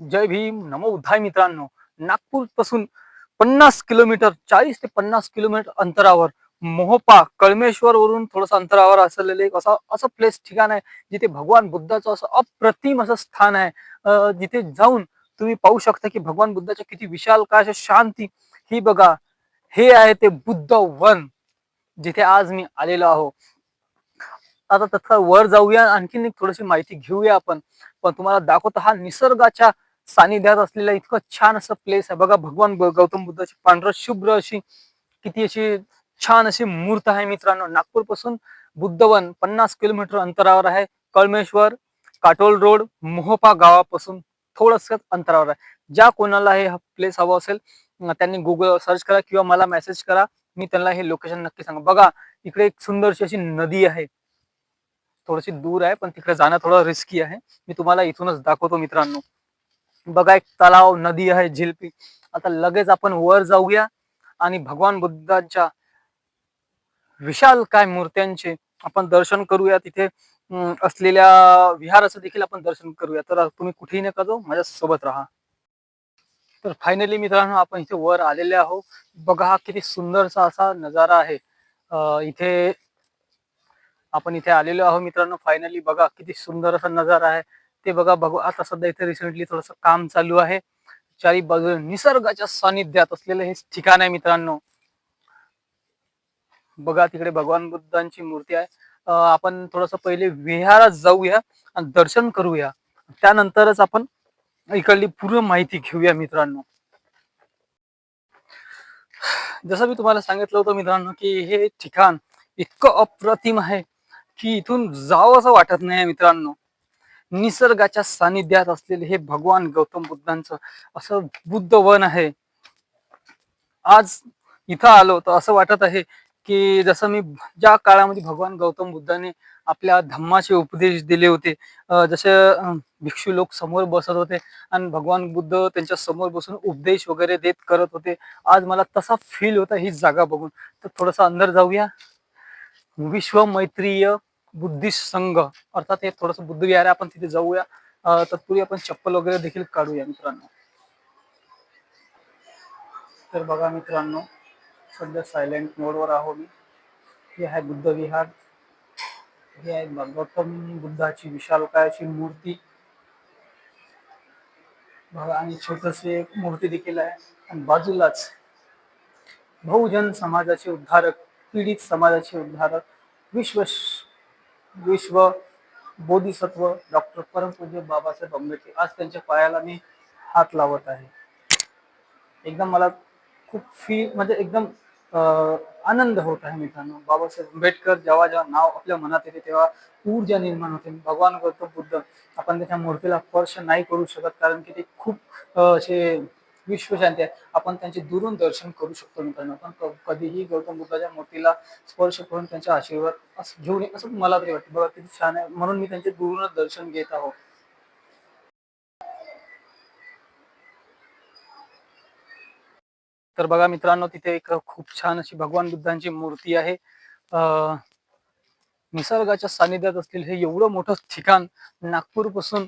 जय भीम नमो उद्धाय मित्रांनो. नागपूरपासून पन्नास किलोमीटर चाळीस ते पन्नास किलोमीटर अंतरावर मोहपा कळमेश्वर वरून थोडस अंतरावर असलेलं एक असं असं प्लेस ठिकाण आहे जिथे भगवान बुद्धाचं असं अप्रतिम असं स्थान आहे. जिथे जाऊन तुम्ही पाहू शकता की भगवान बुद्धाच्या किती विशाल काय शांती. ही बघा हे आहे ते बुद्ध वन जिथे आज मी आलेलो आहो. आता तत्काळ वर जाऊया आणखीन एक थोडीशी माहिती घेऊया आपण. पण तुम्हाला दाखवतो हा निसर्गाच्या सानिध्यात असलेला इतकं छान असं प्लेस आहे. बघा भगवान गौतम बुद्धाची पांढर शुभ्र अशी किती अशी छान अशी मूर्त आहे मित्रांनो. नागपूरपासून बुद्धवन पन्नास किलोमीटर अंतरावर आहे. कळमेश्वर काटोल रोड मोहोपा गावापासून थोडस अंतरावर आहे. ज्या कोणाला हे प्लेस हवं असेल त्यांनी गुगल सर्च करा किंवा मला मेसेज करा. मी त्यांना हे लोकेशन नक्की सांगा बघा इकडे एक सुंदरशी अशी नदी आहे. थोडीशी दूर आहे पण तिकडे जाणं थोडं रिस्की आहे. मी तुम्हाला इथूनच दाखवतो मित्रांनो. बघा एक तलाव नदी आहे झिलपी. आता लगेच आपण वर जाऊया आणि भगवान बुद्धांच्या विशाल काय मूर्त्यांचे आपण दर्शन करूया. तिथे असलेल्या विहाराचं देखील आपण दर्शन करूया. तर तुम्ही कुठेही नका जाऊ माझ्या सोबत राहा. तर फायनली मित्रांनो आपण इथे वर आलेले आहोत. बघा हा किती सुंदरसा असा नजारा आहे. अं, इथे आपण इथे आलेलो आहोत मित्रांनो. फायनली बघा किती सुंदर असा नजारा आहे. ते बघा बघू आता सध्या इथे रिसेंटली थोडस काम चालू आहे. चारी बाजू निसर्गाच्या सानिध्यात असलेलं हे ठिकाण आहे मित्रांनो. बघा तिकडे भगवान बुद्धांची मूर्ती आहे. आपण थोडस पहिले विहारात जाऊया आणि दर्शन करूया. त्यानंतरच आपण इकडली पूर्ण माहिती घेऊया मित्रांनो. जसं मी तुम्हाला सांगितलं होतं मित्रांनो की हे ठिकाण इतकं अप्रतिम आहे की इथून जावं असं वाटत नाही मित्रांनो. निसर्गाच्या सानिध्यात असलेले हे भगवान गौतम बुद्धांचं असं बुद्ध वन आहे. आज इथं आलो तर असं वाटत आहे की जसं मी ज्या काळामध्ये भगवान गौतम बुद्धाने आपल्या धम्माचे उपदेश दिले होते जसे भिक्षू लोक समोर बसत होते आणि भगवान बुद्ध त्यांच्यासमोर बसून उपदेश वगैरे देत करत होते आज मला तसा फील होता ही जागा बघून. तर थोडंसं अंदर जाऊया. विश्व मैत्रीय बुद्धिस्ट संघ अर्थात हे थोडस बुद्ध विहार आहे आपण तिथे जाऊया. तत्पूर्वी आपण चप्पल वगैरे देखील काढूया मित्रांनो. तर बघा मित्रांनो सध्या सायलेंट मोडवर आहो मी. हे आहे बुद्ध विहार हे आहे गौतम बुद्धाची विशालकाय मूर्ती. बघा आणि छोटशी एक मूर्ती देखील आहे. आणि बाजूलाच बहुजन समाजाचे उद्धारक पीडित समाजाचे उद्धारक विश्व विश्व बोधिसत्व डॉक्टर परमपूज्य बाबासाहेब आंबेडकर. आज त्यांच्या पायाला मी हात लावत आहे. एकदम मला खूप फी म्हणजे एकदम अं, आनंद होत आहे मित्रांनो. बाबासाहेब आंबेडकर जेव्हा जेव्हा नाव आपल्या मनात येते तेव्हा ऊर्जा निर्माण होते. भगवान गौतम बुद्ध आपण त्याच्या मूर्तीला स्पर्श नाही करू शकत कारण की ते खूप असे विश्वशांती आहे. आपण त्यांचे दुरून दर्शन करू शकतो मित्रांनो. आपण कधीही गौतम बुद्धाच्या मूर्तीला स्पर्श करून त्यांचा आशीर्वाद असं घेऊन असं मला तरी वाटतं. बघा किती छान आहे. म्हणून मी त्यांचे दुरूनच दर्शन घेत आहोत. तर बघा मित्रांनो तिथे एक खूप छान अशी भगवान बुद्धांची मूर्ती आहे. अं, निसर्गाच्या सानिध्यात असलेलं हे एवढं मोठं ठिकाण नागपूरपासून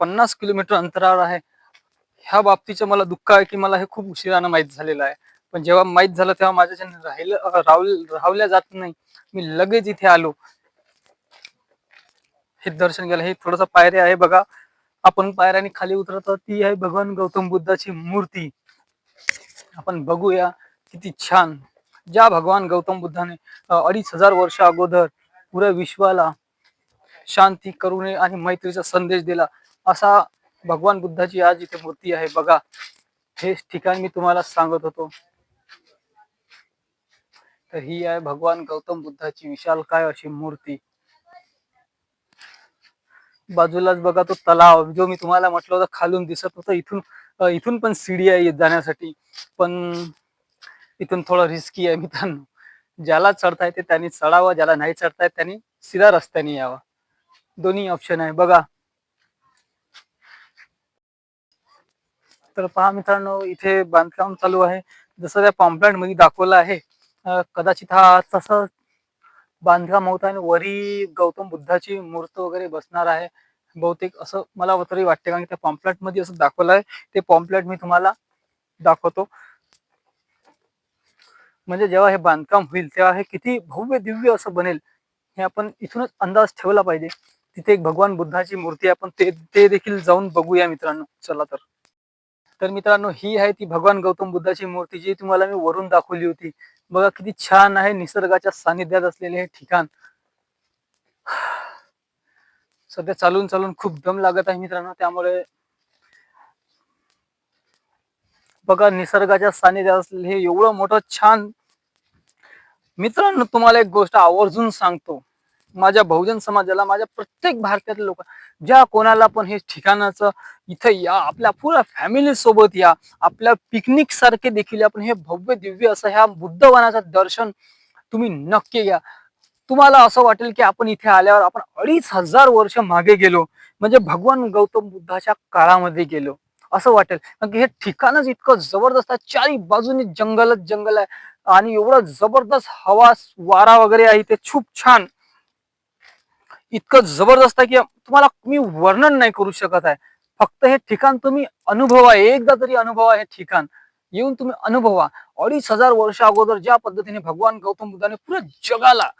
पन्नास किलोमीटर अंतरावर आहे. ह्या बाबतीचं मला दुःख आहे की मला हे खूप उशिरानं माहीत झालेलं आहे. पण जेव्हा माहीत झालं तेव्हा माझ्या राहिलं राहुल राहुल्या जात नाही. मी लगेच इथे आलो. हे दर्शन केलं हे थोडंसं पायऱ्या आहे बघा. आपण पायऱ्याने खाली उतरत ती आहे भगवान गौतम बुद्धाची मूर्ती. आपण बघूया किती छान. ज्या भगवान गौतम बुद्धाने अडीच हजार वर्ष अगोदर पुऱ्या विश्वाला शांती करुणे आणि मैत्रीचा संदेश दिला असा भगवान बुद्धाची आज इथे मूर्ती आहे. बघा हे ठिकाण मी तुम्हाला सांगत होतो. तर ही आहे भगवान गौतम बुद्धाची विशालकाय अशी मूर्ती. बाजूलाच बघा तो तलाव जो मी तुम्हाला म्हटलं होतं खालून दिसत होतं. इथून इथून पण सीडी आहे जाण्यासाठी. पण इथून थोडं रिस्की आहे मित्रांनो. ज्याला चढता येते त्यांनी चढावं ज्याला नाही चढता येत त्यांनी सिधा रस्त्याने यावं. दोन्ही ऑप्शन आहे. बघा तर पहा मित्रांनो इथे बांधकाम चालू आहे. जसं त्या पॉम्पलेटमध्ये दाखवलं आहे कदाचित हा तसं बांधकाम होत आहे आणि वरी गौतम बुद्धाची मूर्त वगैरे बसणार आहे. बहुतेक असं मला तरी वाटते कारण त्या पॉम्पलेटमध्ये असं दाखवलं आहे. ते पॉम्पलेट मी तुम्हाला दाखवतो. म्हणजे जेव्हा हे बांधकाम होईल तेव्हा हे किती भव्य दिव्य असं बनेल हे आपण इथूनच अंदाज ठेवला पाहिजे. तिथे एक भगवान बुद्धाची मूर्ती आहे आपण ते ते देखील जाऊन बघूया मित्रांनो. चला तर. तर मित्रांनो ही आहे ती भगवान गौतम बुद्धाची मूर्ती जी तुम्हाला मी वरून दाखवली होती. बघा किती छान आहे निसर्गाच्या सानिध्यात असलेले हे ठिकाण. सध्या चालून चालून खूप दम लागत आहे मित्रांनो त्यामुळे बघा निसर्गाच्या सानिध्यात असलेले हे एवढं मोठं छान. मित्रांनो तुम्हाला एक गोष्ट आवर्जून सांगतो. माझ्या बहुजन समाजाला माझ्या प्रत्येक भारतातल्या लोक ज्या कोणाला पण हे ठिकाणाचं इथं या आपल्या पुऱ्या फॅमिली सोबत या आपल्या पिकनिक सारखे देखील आपण हे भव्य दिव्य असं ह्या बुद्धवनाचं दर्शन तुम्ही नक्की घ्या. तुम्हाला असं वाटेल की आपण इथे आल्यावर आपण अडीच हजार वर्ष मागे गेलो म्हणजे भगवान गौतम बुद्धाच्या काळामध्ये गेलो असं वाटेल. कारण की हे ठिकाणच इतकं जबरदस्त आहे. चारी बाजूनी जंगलच जंगल आहे. आणि एवढं जबरदस्त हवा वारा वगैरे आहे इथे खूप छान. इतकं जबरदस्त आहे की तुम्हाला मी वर्णन नाही करू शकत आहे. फक्त हे ठिकाण तुम्ही अनुभवा एकदा तरी अनुभवा हे ठिकाण. येऊन तुम्ही अनुभवा. अडीच हजार वर्ष अगोदर ज्या पद्धतीने भगवान गौतम बुद्धाने पुऱ्या जगाला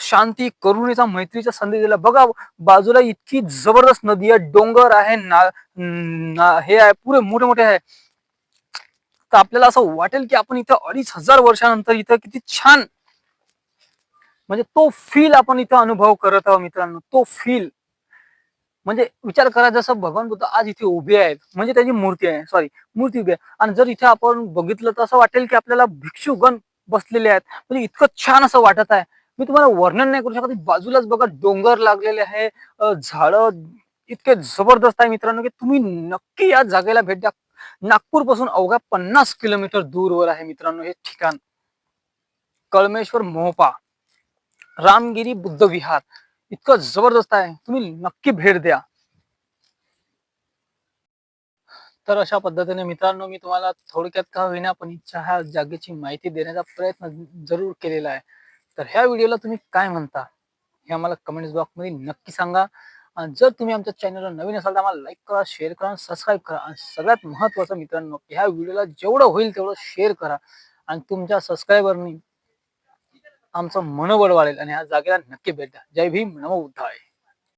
शांती करुणेचा मैत्रीचा संदेश दिला बघा बाजूला इतकी जबरदस्त नदी आहे डोंगर आहे ना, ना हे आहे पुरे मोठे मोठे आहे. तर आपल्याला असं वाटेल की आपण इथं अडीच हजार वर्षानंतर इथं किती छान म्हणजे तो फील आपण इथं अनुभव करत आहोत मित्रांनो तो फील म्हणजे विचार करा जसं भगवान बुद्ध आज इथे उभे आहेत म्हणजे त्याची मूर्ती आहे सॉरी मूर्ती उभी आहे. आणि जर इथे आपण बघितलं तर असं वाटेल की आपल्याला भिक्षुगण बसलेले आहेत. म्हणजे इतकं छान असं वाटत आहे. मी तुम्हाला वर्णन नाही करू शकत बाजूलाच बघा डोंगर लागलेले आहे झाड इतके जबरदस्त आहे मित्रांनो की तुम्ही नक्की या जागेला भेट द्या. नागपूरपासून अवघ्या पन्नास किलोमीटर दूरवर आहे मित्रांनो हे ठिकाण. कळमेश्वर मोहपा. रामगिरी बुद्ध विहार. इतकं जबरदस्त आहे. तुम्ही नक्की भेट द्या. तर अशा पद्धतीने मित्रांनो मी तुम्हाला थोडक्यात का होईना पण इच्छा ह्या जागेची माहिती देण्याचा प्रयत्न जरूर केलेला आहे. तर ह्या व्हिडिओला तुम्ही काय म्हणता? हे आम्हाला कमेंट्स बॉक्समध्ये नक्की सांगा. आणि जर तुम्ही आमच्या चॅनलला नवीन असाल तर आम्हाला लाईक करा शेअर करा सबस्क्राईब करा. आणि सगळ्यात महत्वाचं मित्रांनो ह्या व्हिडिओला जेवढं होईल तेवढं शेअर करा. आणि तुमच्या सबस्क्रायबरनी आमचं मनोबळ वाढेल आणि ह्या जागेला नक्की भेट द्या. जय भीम नमो बुद्धाय.